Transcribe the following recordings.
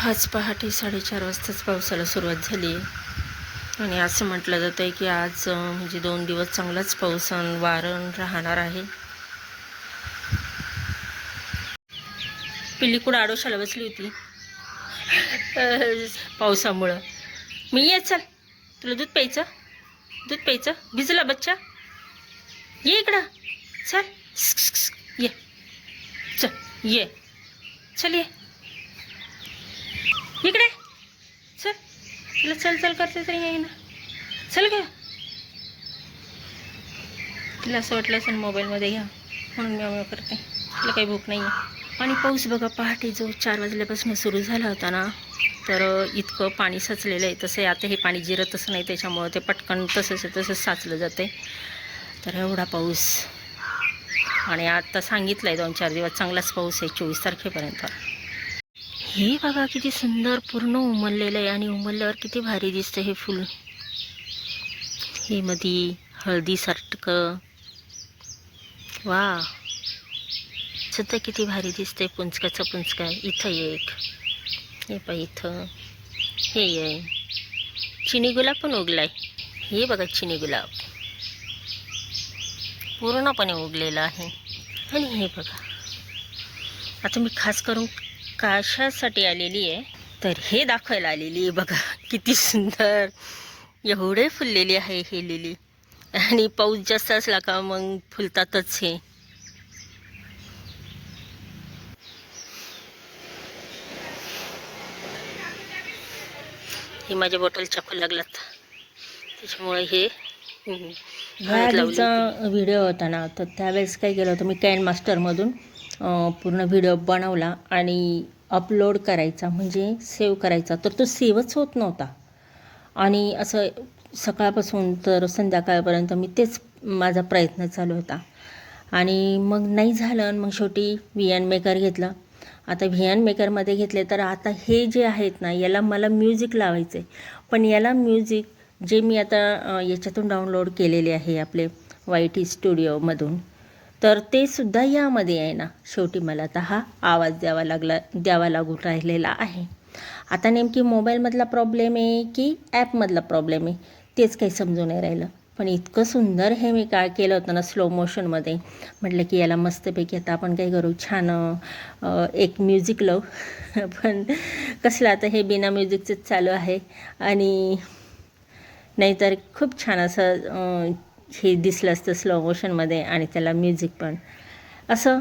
आज पहाटे साडेचार वाजताच पावसाला सुरुवात झाली. आहे आणि असं म्हटलं जातं आहे की आज म्हणजे दोन दिवस चांगलाच पाऊस वारण राहणार आहे. पिल्ली कुठं आडोशाला बसली होती? पावसामुळं. मी ये चल. तुला दूध प्यायचं? दूध प्यायचं? भिजला बच्चा? ये इकडं. चल. ये. चल ये. चल ये. इकडे. चल. तुला चल चल करते तरी ना. चल घ्या तिला असं वाटलं असेल मोबाईलमध्ये घ्या म्हणून मी आम्ही करते. तिला काही भूक नाही आहे आणि पाऊस बघा पहाटे जो चार वाजल्यापासून सुरू झाला होता ना तर इतकं पाणी साचलेलं आहे. तसं आता हे पाणी जिरतच नाही त्याच्यामुळं ते पटकन तसंच तसंच साचलं जाते तर एवढा पाऊस. आणि आता सांगितलं आहे दोन चार दिवस चांगलाच पाऊस आहे चोवीस तारखेपर्यंत. हे बघा किती सुंदर पूर्ण उमललेलं आहे आणि उमलल्यावर किती भारी दिसतं हे फुल. हे मधी हळदीसारखं वा सुद्धा किती भारी दिसतंय पुंचकाचं पुंचका. इथं एक. हे पा इथं. हे आहे. चिनी गुलाब पण उगलाय. हे बघा चिनी गुलाब. पूर्णपणे उगलेलं आहे. आणि हे बघा. आता मी खास करून कशासाठी आलेली आहे. तर हे दाखवायला आलेली आहे. बघा किती सुंदर. एवढे फुललेली आहे हे लिली. आणि पाऊस जास्त असला का मग फुलतातच हे. हे माझ्या बॉटलच्या चाकू लागलात त्याच्यामुळे हे होती. व्हिडिओ होता ना तर त्यावेळेस काय केलं होतं मी कॅन मास्टरमधून पूर्ण व्हिडिओ बनवला आणि अपलोड करायचा म्हणजे सेव्ह करायचा. तर तो सेवच होत नव्हता. आणि असं सकाळपासून तर संध्याकाळपर्यंत मी तेच माझा प्रयत्न चालू होता. आणि मग नाही झालं आणि मग शेवटी व्ही एन मेकर घेतलं. आता व्ही एन मेकरमध्ये घेतले तर आता हे जे आहेत ना याला मला म्युझिक लावायचं आहे पण याला म्युझिक जे मी आता याच्यातून डाउनलोड केलेले आहे आपले वाय टी स्टुडिओमधून तर ते सुद्धा यामध्ये आहे ना. शेवटी मला आता हा आवाज द्यावा लागला द्यावा लागून राहिलेला आहे. आता नेमकी मोबाईलमधला प्रॉब्लेम आहे की ॲपमधला प्रॉब्लेम आहे? तेच काही समजून नाही राहिलं. पण इतकं सुंदर हे मी काय केलं होतं ना स्लो मोशनमध्ये म्हटलं की याला मस्तपैकी आता आपण काय करू. छान एक म्युझिक लावू. पण कसलं आता हे बिना म्युझिकचंच चालू आहे. आणि नाहीतर खूप छान असं हे दिसलं असतं स्लो मोशनमध्ये आणि त्याला म्युझिक पण. असं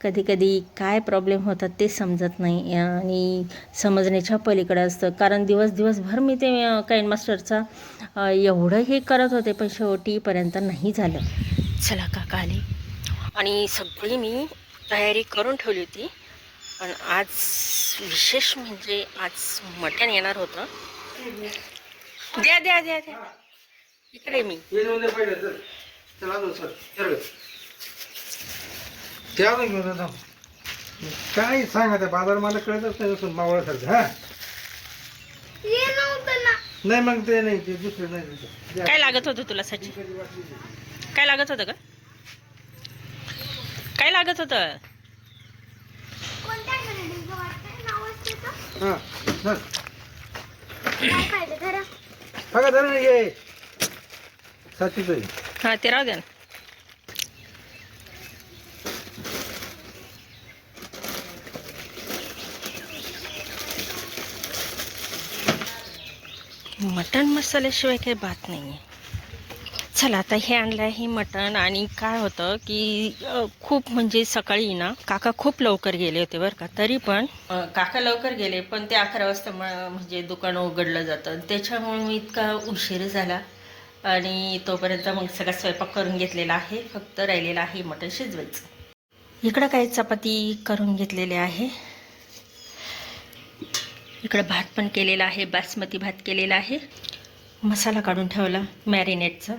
कधी कधी काय प्रॉब्लेम होतात ते समजत नाही आणि समजण्याच्या पलीकडे असतं. कारण दिवस दिवसभर मी ते काइन मास्टरचा एवढं हे करत होते पण शेवटीपर्यंत नाही झालं. चला काका आले. आणि सगळी मी तयारी करून ठेवली होती. पण आज विशेष म्हणजे आज मटण येणार होतं. द्या द्या द्या द्या. इकडे मी. सर घेऊन. काय सांगा त्या बाजार मला कळतच नाही असून मावळासारखं हा? नाही मग ते नाही ते दुसरे नाही. काय लागत होतं तुला सचिन. काय लागत होतं का काय लागत होतं? हा बघा धर ये साथीच आहे हा ते राहू द्या ना. मटण मसाल्याशिवाय काही बात नाही आहे चला आता हे आणलं आहे मटण आणि काय होतं की अ, खूप म्हणजे सकाळी ना काका खूप लवकर गेले होते बरं का. तरी पण अ, काका लवकर गेले पण ते अकरा वाजता म- म्हणजे दुकान उघडलं जातं. त्याच्यामुळे मी इतका उशीर झाला. आणि तोपर्यंत मग सगळा स्वयंपाक करून घेतलेला आहे. फक्त राहिलेला आहे मटण शिजवायचं. इकडं काही चपाती करून घेतलेले आहे. इकडं भात पण केलेला आहे बासमती भात केलेला आहे. मसाला काढून ठेवला मॅरिनेटचा.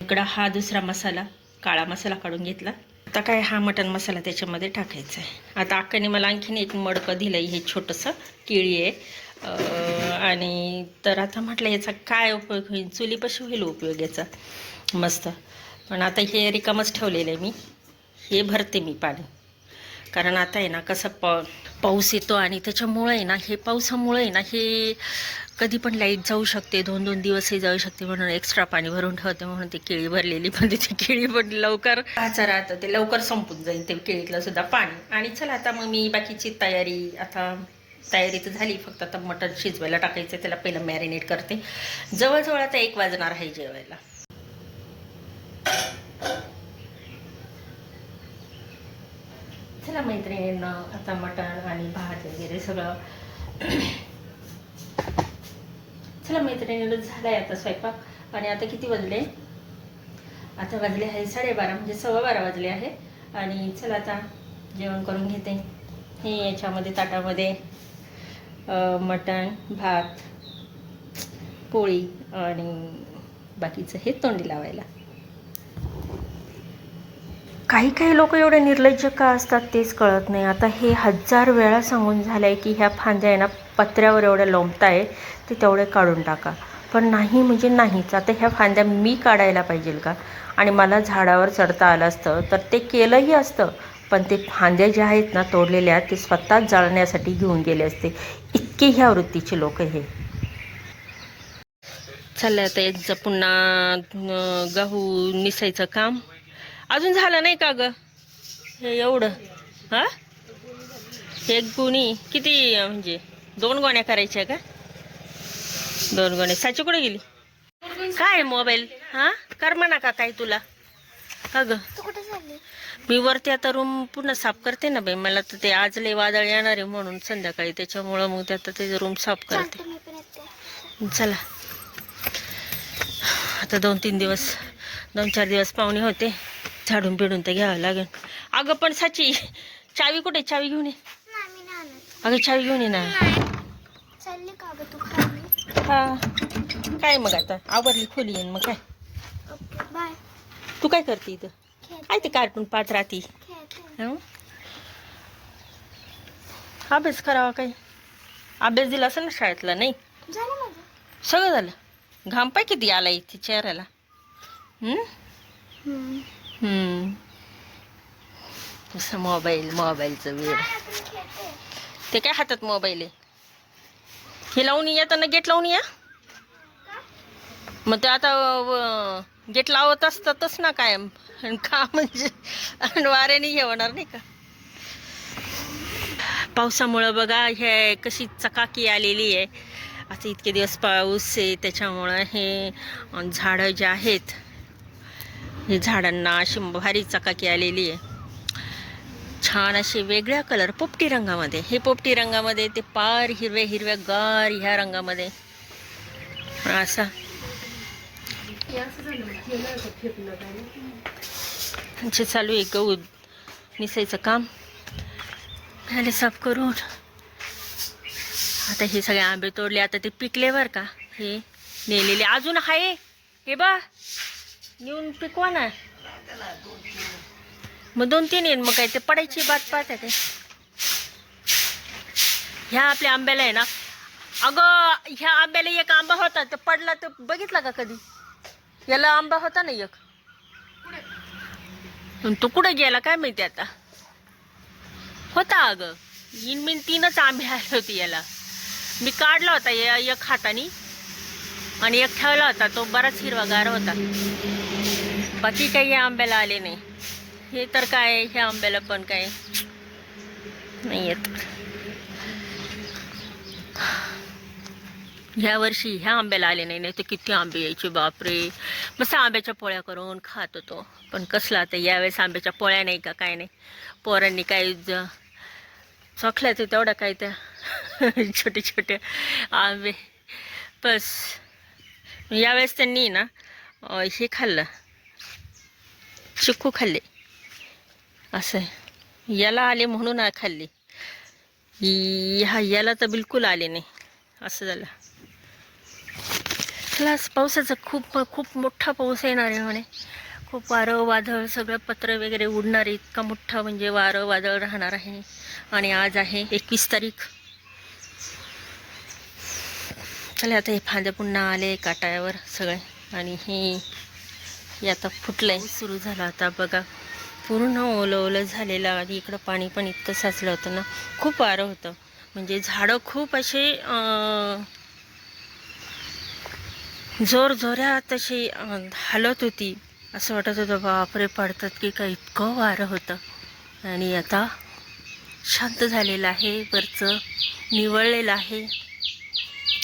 इकडं हा दुसरा मसाला काळा मसाला काढून घेतला. आता काय हा मटण मसाला त्याच्यामध्ये टाकायचा आहे. आता अक्काने मला आणखीन एक मडकं दिलं आहे हे छोटंसं केळी आहे. आणि तर आता म्हटलं याचा काय उपयोग होईल? चुलीपाशी होईल उपयोग याचा? मस्त. पण आता हे रिकामच ठेवलेलं आहे मी. हे भरते मी पाणी. कारण आता आहे ना कसं प पाऊस येतो आणि त्याच्यामुळं आहे ना हे पावसामुळं आहे ना हे कधी पण लाइट जाऊ शकते. दोन दोन दिवसही जाऊ शकते म्हणून एक्स्ट्रा पाणी भरून ठेवते म्हणून ती केळी भरलेली. पण ती केळी पण लवकर काचा राहतं ते लवकर संपून जाईल. ते केळीतलं सुद्धा पाणी. आणि चला आता मग मी बाकीची तयारी आता तयारी तर झाली फक्त आता मटण शिजवायला टाकायचं त्याला पहिलं मॅरिनेट करते. जवळजवळ आता एक वाजणार आहे जेवायला. चला मैत्रिणींना आता मटण आणि भात वगैरे सगळं. चला मैत्रिणीनं झालाय आता स्वयंपाक. आणि आता किती वाजले? आता वाजले आहे साडेबारा म्हणजे सव्वा बारा वाजले आहे. आणि चला आता जेवण करून घेते. हे याच्यामध्ये ताटामध्ये. मटण भात पोळी आणि बाकीचं हे तोंडी लावायला. काही काही लोक एवढे निर्लज्ज का असतात तेच कळत नाही. आता हे हजार वेळा सांगून झालं आहे की ह्या फांद्या आहे ना पत्र्यावर एवढ्या लोंबताय ते तेवढे काढून टाका. पण नाही म्हणजे नाहीच. आता ह्या फांद्या मी काढायला पाहिजेल का? आणि मला झाडावर चढता आलं असतं तर ते केलंही असतं. पण ते फांद्या ज्या आहेत ना तोडलेल्या ते स्वतःच जाळण्यासाठी घेऊन गेले असते. इतके ह्या वृत्तीचे लोक हे. चाललं आता यांचं पुन्हा गहू निसायचं काम. अजून झालं नाही का ग? हे एवढं. हा? एक गुणी. किती म्हणजे दोन गोण्या करायच्या का? दोन गोण्या. साची कुठे गेली? काय मोबाईल? हा? कर म्हणा का काय तुला. का ग? मी वरती आता रूम पुन्हा साफ करते ना बाई. मला तर ते आज लय वादळ येणार आहे म्हणून संध्याकाळी. त्याच्यामुळं मग ते आता ते रूम साफ करते. चला. आता दोन तीन दिवस दोन चार दिवस पाहुणे होते. झाडून बिडून तर घ्यावं लागेल. अगं पण साची चावी कुठे चावी घेऊन ये. अगं चावी घेऊन ये ना. हा. काय मग आता? आवरली खोली येईन मग काय? बाय. तू काय करते इथं? काय ते कार्टून पाहत राहती? अभ्यास करावा काही अभ्यास दिला असेल ना शाळेतला नाही? सगळं झालं. घाम पाय किती आला इथे चेहऱ्याला. असं मोबाईल मोबाईलचं वेळ ते काय हातात मोबाईल आहे? हे लावून येताना गेट लावून या. मग ते आता गेट लावत असतातच ना कायम. आणि का म्हणजे? वाऱ्याने हे होणार नाही का? पावसामुळं बघा हे कशी चकाकी आलेली आहे. आता इतके दिवस पाऊस आहे त्याच्यामुळं हे झाडं जे आहेत हे झाडांना अशी भारी चकाकी आलेली आहे. छान असे वेगळ्या कलर पोपटी रंगामध्ये. हे पोपटी रंगामध्ये ते पार हिरव्या हिरव्या गार ह्या रंगामध्ये. असा. जे चालू आहे गहू निसायचं काम. झाले साफ करून. आता हे सगळे आंबे तोडले आता ते पिकले बर का. हे नेलेले. अजून आहे. हे बा नेऊन पिकवा ना. मग दोन तीन येईन. मग काय ते पडायची बात पाहत आहे ते. ह्या आपल्या आंब्याला आहे ना अगं ह्या आंब्याला एक आंबा होता. तर पडला तर बघितला का कधी? याला आंबा होता ना एक. पण तो कुठं गेला काय माहिती आता? होता अगं. इन मिन तीनच आंबे आले होते याला. मी काढला होता या एक हाताने आणि एक ठेवला होता. तो बराच हिरवागार होता. बाकी काही या आंब्याला आले नाही. हे तर काय ह्या आंब्याला पण काय? नाही येत. ह्या वर्षी ह्या आंब्याला आले नाही नाही तर किती आंबे यायचे बापरे. मस्त आंब्याच्या पोळ्या करून खात होतो. पण कसला आता यावेळेस आंब्याच्या पोळ्या नाही का काय नाही. पोरांनी काय ज ते तेवढ्या काय त्या छोटे छोटे आंबे. बस. यावेळेस त्यांनी ना हे खाल्लं. चिक्कू खाल्ले. असं याला आले म्हणून खाल्ली खाल्ले. ह्या याला तर बिलकुल आले नाही. असं झालं. क्लास पावसाचा खूप खूप मोठा पाऊस येणार आहे म्हणे. खूप वारं वादळ सगळं पत्र वगैरे उडणार आहे. इतका मोठा म्हणजे वारं वादळ राहणार आहे. आणि आज आहे एकवीस तारीख. चला आता हे फांद्या पुन्हा आले काटायावर सगळे. आणि हे हे आता फुटलंय. सुरू झालं आता बघा. पूर्ण ओलं ओलं झालेलं आणि इकडं पाणी पण इतकं साचलं होतं ना. खूप वारं होतं. म्हणजे झाडं खूप असे जोरजोऱ्यात जोर अशी हलत हालत होती. असं वाटत होतं बापरे पडतात की काय इतकं वारं होतं. आणि आता शांत झालेलं आहे वरचं निवळलेलं आहे.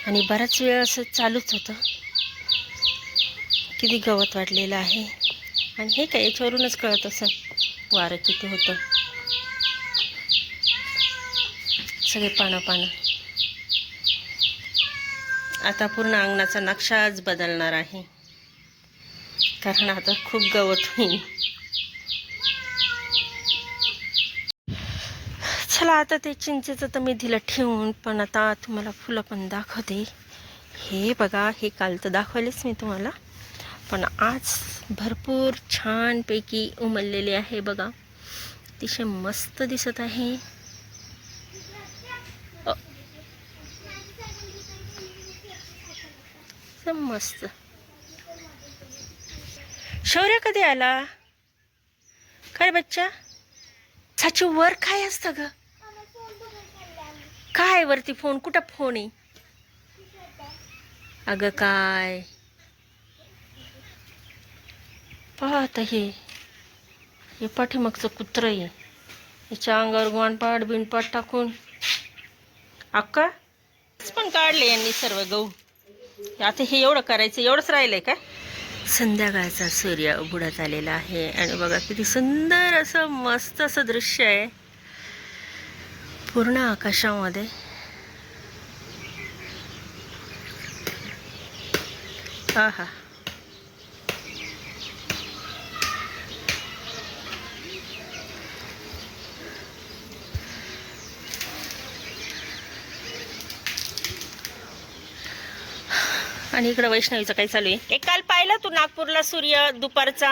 आणि बराच वेळ असं चालूच होतं. किती गवत वाढलेलं आहे. आणि हे काय याच्यावरूनच कळत असं वारं किती होतं. सगळे पानं पानं आता पूर्ण अंगणाचा नक्षाच बदलणार आहे. कारण आता खूप गवत होईल. चला आता ते चिंचेचं तर मी दिलं ठेवून पण आता तुम्हाला फुलं पण दाखवते. हे बघा हे काल तर दाखवलेच मी तुम्हाला. पण आज भरपूर छानपैकी उमललेले आहे बघा. अतिशय मस्त दिसत आहे. एकदम मस्त. शौर्य कधी आला? काय बच्चा? साची वर काय असतं ग? काय वरती फोन? कुठं फोन आहे? अगं काय? पाहत हे. हे पाठीमागचं कुत्र आहे. याच्या अंगावर गोणपाट बिनपाट टाकून. अक्का पण काढले यांनी सर्व गहू. आता हे एवढं करायचं एवढंच राहिलंय काय? संध्याकाळचा सूर्य उघडत आलेला आहे आणि बघा किती सुंदर असं मस्त असं दृश्य आहे. पूर्ण आकाशामध्ये. हा हा आणि इकडं वैष्णवीचं काय चालू आहे? एक काल पाहिलं तू नागपूरला सूर्य दुपारचा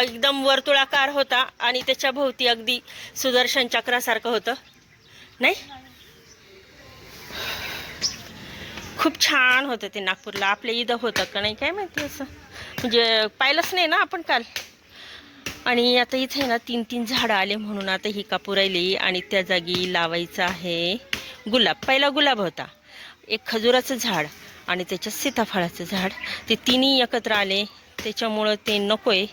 एकदम वर्तुळाकार होता आणि त्याच्या भोवती अगदी सुदर्शन चक्रासारखं होतं. नाही? खूप छान होतं ते नागपूरला. आपल्या इथं होतं का नाही? काय माहिती असं. म्हणजे पाहिलंच नाही ना आपण काल. आणि आता इथे ना तीन तीन झाडं आले म्हणून आता ही कापू राहिली आणि त्या जागी लावायचं आहे गुलाब. पहिला गुलाब होता. एक खजुराचं झाड. आणि त्याच्यात सीताफळाचं झाड. ते तिन्ही एकत्र आले. त्याच्यामुळं ते नको आहे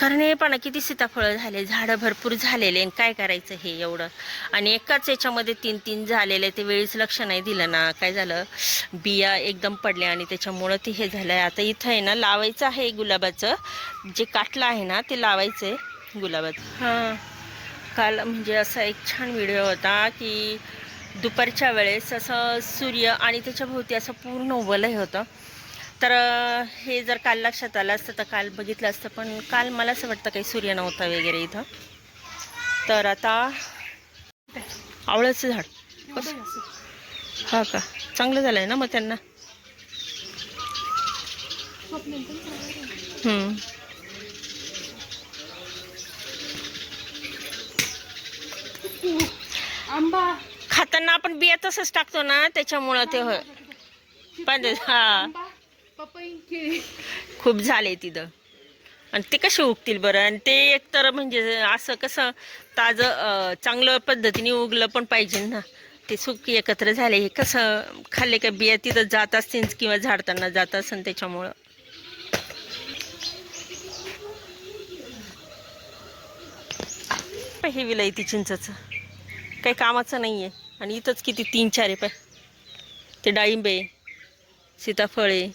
कारण हे पण किती सीताफळं झाले झाडं भरपूर झालेले आणि काय करायचं हे एवढं? आणि एकाच याच्यामध्ये तीन तीन झालेले ते वेळीच लक्ष नाही दिलं ना. काय झालं? बिया एकदम पडल्या आणि त्याच्यामुळं ते हे झालं आहे आता इथं आहे ना लावायचं आहे गुलाबाचं. जे काटलं आहे ना ते लावायचं आहे गुलाबाचं. हां. काल म्हणजे असा एक छान व्हिडिओ होता की दुपारच्या वेळेस असं सूर्य आणि त्याच्याभोवती असं पूर्ण वलय होतं. तर हे जर काल लक्षात आलं असतं तर काल बघितलं असतं पण काल मला असं वाटतं काही सूर्य नव्हता वगैरे इथं. तर आता आवळ्याचं झाड. हा का? चांगलं झालं आहे ना मग त्यांना हम्म. आंबा खाताना आपण बिया तसंच टाकतो ना त्याच्यामुळं ते होय. पण हा. खूप झाले तिथं. आणि ते कसे उगतील बरं? आणि ते एकतर म्हणजे असं कसं ताजं चांगलं पद्धतीने उगलं पण पाहिजे ना. ते सुकी एकत्र झाले. हे कसं खाल्ले का बिया तिथं जात असतील किंवा झाडताना जात असेल त्याच्यामुळं. हे हे विलायती चिंचाचं. काही कामाचं नाही आहे आणि इथंच किती तीन चार आहे पाय ते डाळिंबे सीताफळे.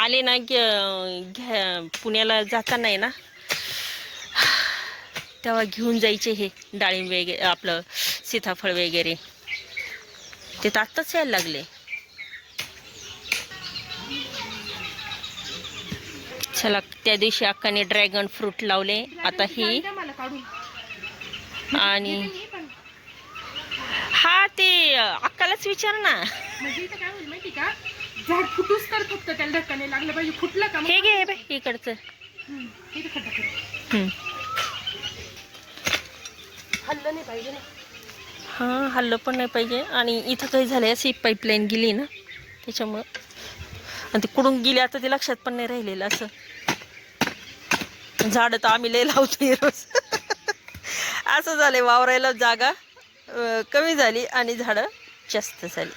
आले ना घ्या घ्या पुण्याला जाताना आहे ना तेव्हा घेऊन जायचे हे डाळिंब वगैरे आपलं सीताफळ वगैरे. ते तर आत्ताच यायला लागले. चला त्या दिवशी अक्काने ड्रॅगन फ्रूट लावले. आता ही मला काढून आणि हा ते अक्कालाच विचार ना. म्हणजे इथं काय होईल माहिती का? झाड फुटूस तर फक्त त्याला धक्का नाही लागला पाहिजे. फुटलं का मग? हे घे हे बाई इकडचं. हम्म, इथं खड्डा करू. हम्म. हल्लं नाही पाहिजे ना. हां हल्लं पण नाही पाहिजे. आणि इथं काही झालं अशी पाईपलाईन गेली ना त्याच्यामुळं. आणि ती कुठून गेली आता ते लक्षात पण नाही राहिलेलं असं. झाडं तर आम्ही लय लावतो रोज. असं झालं वावरायला जागा कमी झाली आणि झाडं जास्त झाली.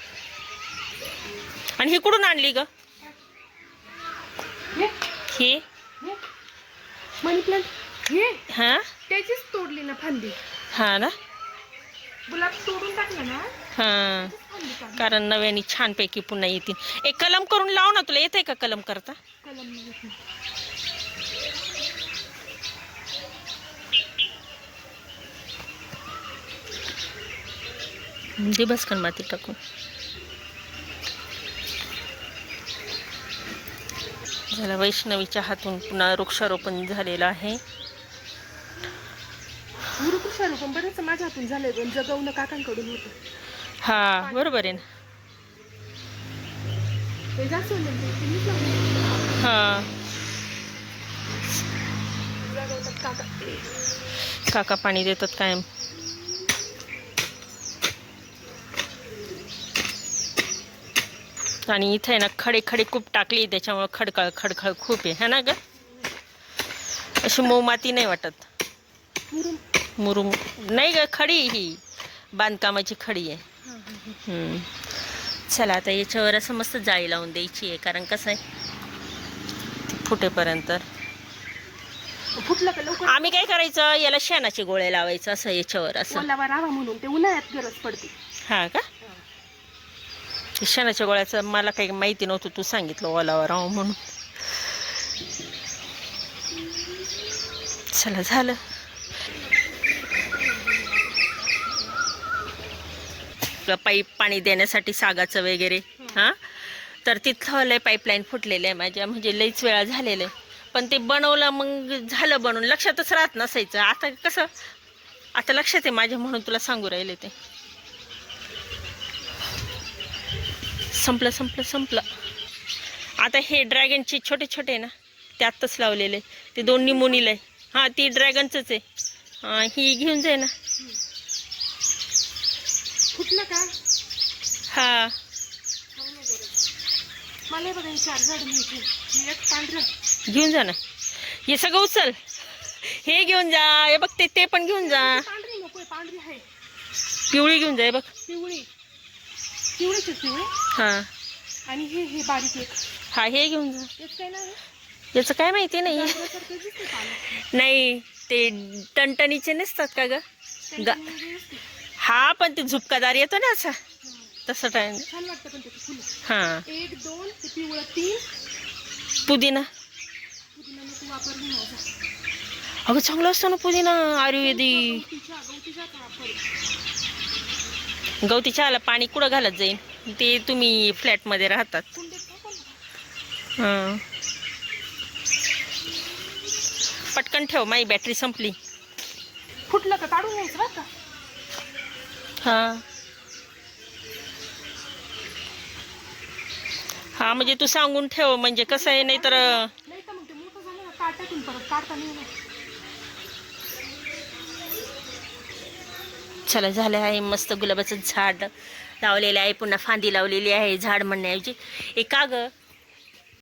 आणि ही कुठून आणली ग? हे? ही? हे? मनी प्लांट हे? हा? त्याचीच तोडली ना फांदी. हा ना? गुलाब तोडून टाकलं ना? हा. कारण नव्याने छानपैकी पुन्हा येतील. एक कलम करून लाव ना तुला येते का कलम करता? कलम नाही येत नाही. दे बसकन माती टाकून. झालं वैष्णवीच्या हातून पुन्हा वृक्षारोपण झालेलं आहे. गुरुकृष्ण बरेच माझ्या हातून झाले पण जगवणं काकांकडून होतं. हा बरोबर आहे ना. ते जास्त हा. काका. काका पाणी देतात कायम. आणि इथे ना खडे खडे खूप टाकली त्याच्यामुळे खडखळ खडखळ खूप आहे. है ना ग? अशी मऊ माती नाही वाटत. मुरुम. नाही ग खडी ही. बांधकामाची खडी आहे. चला आता याच्यावर असं मस्त जाळी लावून द्यायची आहे कारण कसं आहे फुटेपर्यंत. फुटलं का लवकर? आम्ही काय करायचं याला शेणाचे गोळे लावायचं असं याच्यावर असं. म्हणून ते उन्हाळ्यात गरज पडते. हा का? शेणाच्या गोळ्याचं मला काही माहिती नव्हतं तू सांगितलं ओलावर राहू म्हणून. चला झालं. पाईप पाणी देण्यासाठी सागाचं वगैरे हां? तर तिथलं लय पाईपलाईन फुटलेलं आहे माझ्या म्हणजे लईच वेळा झालेलं आहे. पण ते बनवलं मग झालं बनवून. लक्षातच राहत नसायचं. आता कसं? आता लक्षात आहे माझ्या म्हणून तुला सांगू राहिले ते. संपलं संपलं संपलं. आता हे ड्रॅगनचे छोटे छोटे ना ते आत्ताच लावलेले ते दोन निमोनीला आहे. हां ती ड्रॅगनचंच आहे. हां, ही घेऊन जाय ना. फुटलं का? हा. मला बघा चार झाड पांढरं. घेऊन जा ना. हे सगळं उचल. हे घेऊन जा. हे बघ ते ते पण घेऊन जा. पांढरी नकोय पांढरी आहे. पिवळी घेऊन जा बघ. पिवळी. पिवळीचे पिवळे हां. आणि हे हे बारीक एक. हा हे घेऊन जा. तेच काय याचं काय माहिती नाही. गाजरासारखं दिसते पानं. नाही ते टणटणीचे नसतात का ग? असते. हा पण ते झुपकादार येतो ना असा. तसं टाइम छान वाटतं पण त्याची फुलं. हां. एक दोन ते पिवळं तीन. पुदिना. पुदिना नको वापरली माझा. अगं चांगलं असतं ना पुदिना आयुर्वेदिक. गवतीच्या गवतीच्या का वापर गवती चहाला पाणी कुठं घालत जाईल ते तुम्ही फ्लॅटमध्ये राहतात. हां. पटकन ठेव माझी बॅटरी संपली. फुटलं का? काढून घ्यायचं बरं का? हां. हा म्हणजे तू सांगून ठेव म्हणजे कसं आहे नाही तर नाही झालं आहे मस्त गुलाबाचं झाड लावलेलं आहे पुन्हा फांदी लावलेली आहे झाड म्हणण्याऐवजी. एका गं